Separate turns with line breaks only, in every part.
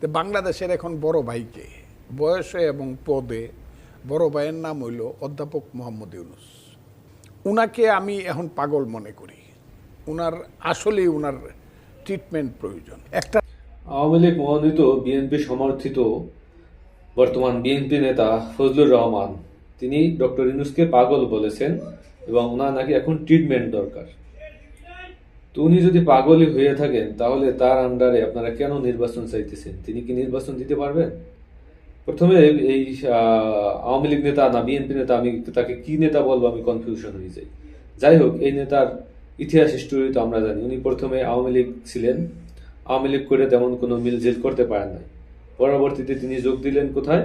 তো বাংলাদেশের এখন বড় ভাইকে, বয়সে এবং পদে বড় ভাইয়ের নাম হইল অধ্যাপক মোহাম্মদ ইউনুস। উনাকে আমি এখন পাগল মনে করি। উনার আসলেই উনার ট্রিটমেন্ট প্রয়োজন। একটা
আওয়ামী লীগ মনোনীত বিএনপি সমর্থিত বর্তমান বিএনপি নেতা ফজলুর রহমান, তিনি ডক্টর ইনুসকে পাগল বলেছেন এবং ওনার নাকি এখন ট্রিটমেন্ট দরকার। তো উনি যদি পাগলই হয়ে থাকেন, তাহলে তার আন্ডারে আপনারা কেন নির্বাচন চাইতেছেন? তিনি কি নির্বাচন দিতে পারবেন? প্রথমে এই আওয়ামী লীগ নেতা না, বিএনপি নেতা, আমি তাকে কি নেতা বলব আমি কনফিউশন হয়ে যাই। যাই হোক, এই নেতার ইতিহাস হিস্টোরি তো আমরা জানি। উনি প্রথমে আওয়ামী লীগ ছিলেন। আওয়ামী লীগ করে তেমন কোনো মিলজিল করতে পারেন নাই। পরবর্তীতে তিনি যোগ দিলেন কোথায়?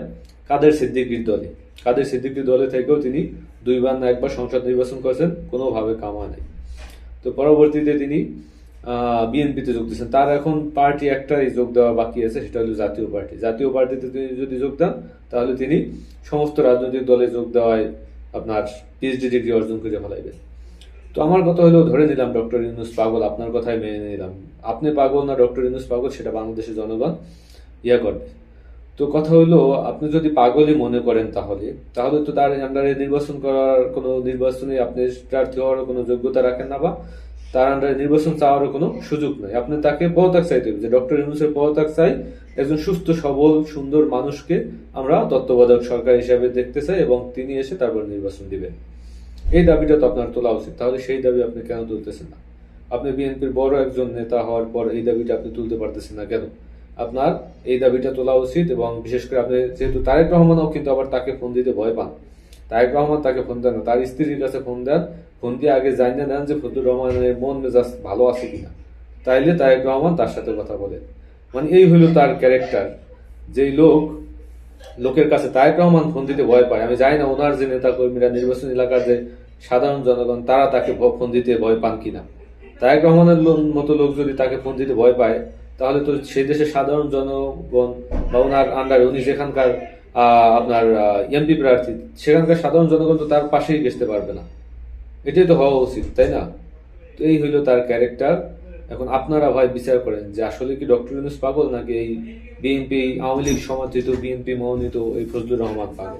কাদের সিদ্দিকির দলে। কাদের সিদ্দিকির দলে থেকেও তিনি দুইবার না একবার সংসদ নির্বাচন করেছেন। কোনোভাবে কামা নাই। তো পরবর্তীতে তিনি বিএনপিতে যোগ দিয়েছেন। তার এখন পার্টি একটাই যোগ দেওয়া বাকি আছে, সেটা হলো জাতীয় পার্টি। জাতীয় পার্টিতে তিনি যদি যোগ দেন, তাহলে তিনি সমস্ত রাজনৈতিক দলে যোগ দেওয়ায় আপনার পিএইচডি ডিগ্রি অর্জন করে ফেলাইবেন। তো আমার কথা হলো, ধরে নিলাম ডক্টর ইউনুস পাগল, আপনার কথাই মেনে নিলাম। আপনি পাগল না, ডক্টর ইউনুস পাগল, সেটা বাংলাদেশের জনগণ ইয়া করবে। তো কথা হলো, আপনি যদি পাগলই মনে করেন তাহলে তাহলে তো তার আন্ডারে নির্বাচন করার কোনো নির্বাচনে আপনি প্রার্থী হওয়ার কোনো যোগ্যতা রাখেন না বা তার আন্ডারে নির্বাচন চাওয়ারও কোনো সুযোগ নেই। আপনি তাকে পদত্যাগ চাইতে হবে যে ডক্টর ইউনুসের পদত্যাগ চাই, একজন সুস্থ, সবল, সুন্দর মানুষকে আমরা তত্ত্বাবধায়ক সরকার হিসাবে দেখতে চাই এবং তিনি এসে তারপর নির্বাচন দিবেন। এই দাবিটা তো আপনার তোলা উচিত, তাহলে সেই দাবি আপনি কেন তুলতেছেন না? আপনি বিএনপির বড় একজন নেতা হওয়ার পর এই দাবিটা আপনি তুলতে পারতেছেন না কেন? আপনার এই দাবিটা তোলা উচিত এবং বিশেষ করে আপনি যেহেতু তারেক রহমানও কিন্তু আবার তাকে ফোন দিতে ভয় পান। তারেক রহমান তাকে ফোন দেন তার স্ত্রীর কাছে ফোন দেন। ফোন দিয়ে আগে জানিয়ে নেন যে ফজলুর রহমানের মন মেজাজ ভালো আছে কিনা। তাইলে তারেক রহমান তার সাথে কথা বলেন। মানে এই হলো তার ক্যারেক্টার। যেই লোক, লোকের কাছে তারেক রহমান ফোন দিতে ভয় পায়। আমি জানি না ওনার যে নেতা কর্মীরা নির্বাচন এলাকার যে সাধারণ জনগণ, তারা তাকে ফোন দিতে ভয় পান কিনা। তারেক রহমানের মতো লোক যদি তাকে ফোন দিতে ভয় পায় তাহলে তো সেই দেশের সাধারণ জনগণ বা ওনার আন্ডারে উনি যেখানকার আপনার এমপি প্রার্থী, সেখানকার সাধারণ জনগণ তো তার পাশেই ঘেসতে পারবে না। এটাই তো হওয়া উচিত, তাই না? তো এই হইল তার ক্যারেক্টার এখন আপনারা ভাই বিচার করেন যে আসলে কি ডক্টর ইউনুস পাগল নাকি এই বিএনপি আওয়ামী লীগ সমর্থিত বিএনপি মনোনীত এই ফজলুর রহমান পাগল?